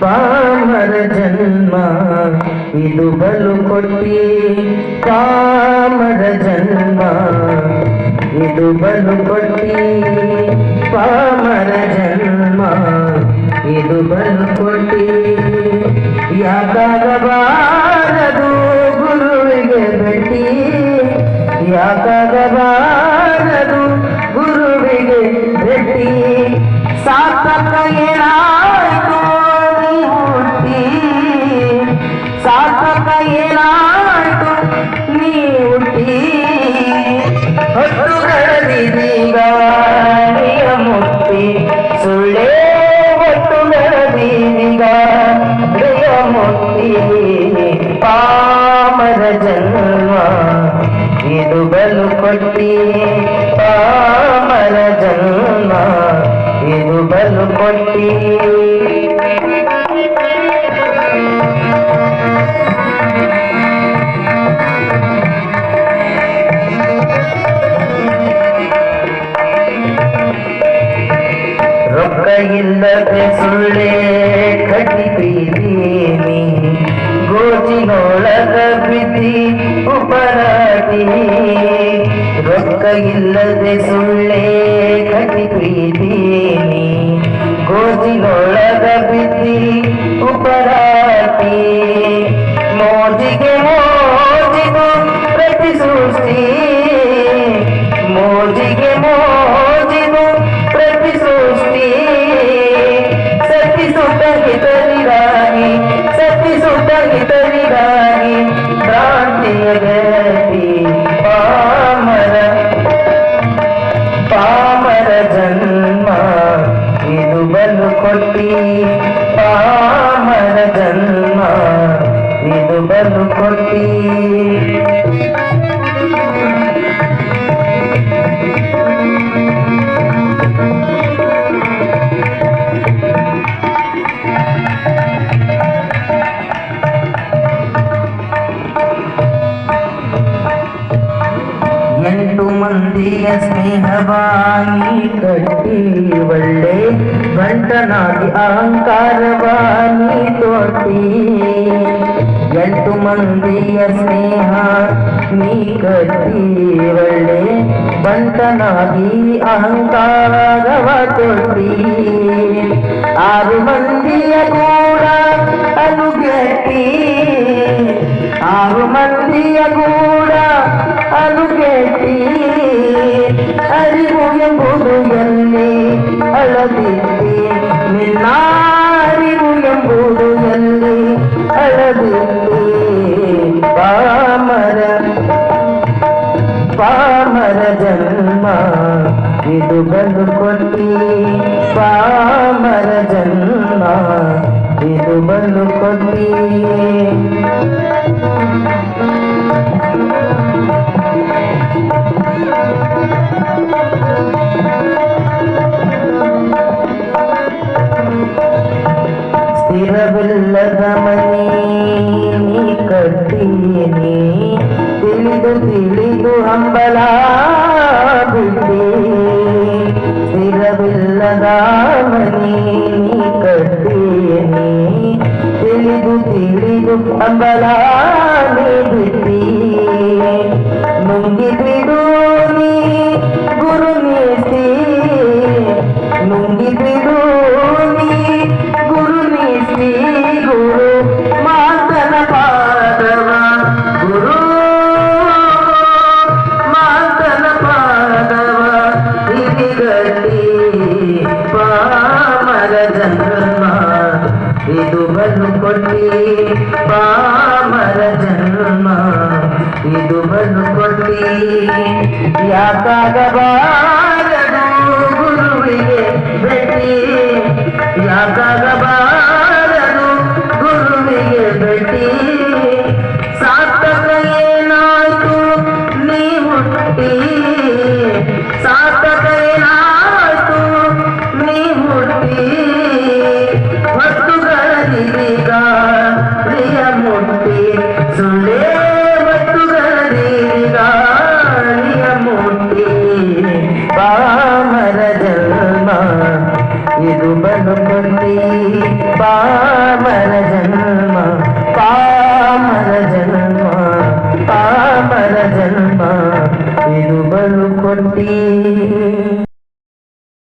ಪಾಮರ ಜನ್ಮ, ಇದು ಬಲು ಕೊಟ್ಟಿ. ಪಾಮರ ಜನ್ಮ, ಇದು ಬಲು ಕೊಟ್ಟಿ. ಪಾಮರ ಜನ್ಮ, ಇದು ಬಲು ಕೊಟ್ಟಿ. ಯಾಕಾಗಬಾರದು ಗುರುವಿಗೆ ಬೆಟ್ಟಿ ಯಾಕಾಗಬಾರದು ಗುರುವಿಗೆ ಬೆಟ್ಟಿ ಸಾರ್ಥಕ ಪಾಮರ ಜನ್ಮ ಇದು ಬಲು ಕೊಟ್ಟಿ ಪಾಮರ ಜನ್ಮ ಇದು ಬಲು ಕೊಟ್ಟಿ ರೊಕ್ಕ ಇಲ್ಲದೆ ಸುಳ್ಳೆ ಬಿದ್ದಿ ಉಪರಾಟಿ ರೊಕ್ಕ ಇಲ್ಲದೆ ಸುಳ್ಳೆ ಕಟ್ಟಿ ಪ್ರೀತೀನಿ ಗೋಚಿನೊಳಗ ಬಿದ್ದಿ ಉಪರಾಟಿ ಮಂದಿಯ ಸ್ನೇಹವಾನಿ ಕಟ್ಟಿ ಒಳ್ಳೆ ಗಂಟನಾಗಿ ಅಹಂಕಾರವಾಗಿ ತೊಟ್ಟಿ ಎಂಟು ಮಂದಿಯ ಸ್ನೇಹ ನೀ ಕಟ್ಟಿ ಒಳ್ಳೆ ಬಂಟನಾಗಿ ಅಹಂಕಾರವ ತೊಟ್ಟಿ ಆರು ಮಂದಿಯ ಕೂಡ ಅನುಗೆಟ್ಟಿ. ಆರು ಮಂದಿಯ ಕೂಡ ಅನುಗೆಟ್ಟಿ. ಅರಿವು ಎಂಬುದು ಎಲ್ಲಿ ಅಳದಿದ್ದಿ ನಿನ್ನ ಅರಿವು ಎಂಬುದು ಎಲ್ಲಿ ಅಳದಿದ್ದಿ ಪಾಮರ ಪಾಮರ ಜನ್ಮ ಇದು ಬಲು ಕೊಟ್ಟಿ ಪಾಮರ ಜನ್ಮ ಇದು ಬಲು ಕೊಟ್ಟಿ ನೀ ಕಟ್ಟೀನಿ ತಿಳಿದು ತಿಳಿದು ಹಂಬಲ ಪಾಮರ ಜನ್ಮ ಇದು ಬಲು ಕೊಟ್ಟಿ ಪಾಮರ ಜನ್ಮ ಇದು ಬಲು ಕೊಟ್ಟಿ ಯಾಕಾಗಬಾರದು ಗುರುವಿಗೆ ಭೇಟಿ. ಯಾಕಾಗಬಾರದು ಪಾಮರ ಜನ್ಮ ಇದು ಬ ಬಲು ಕೊಟ್ಟಿ ಪಾಮರ ಜನ್ಮ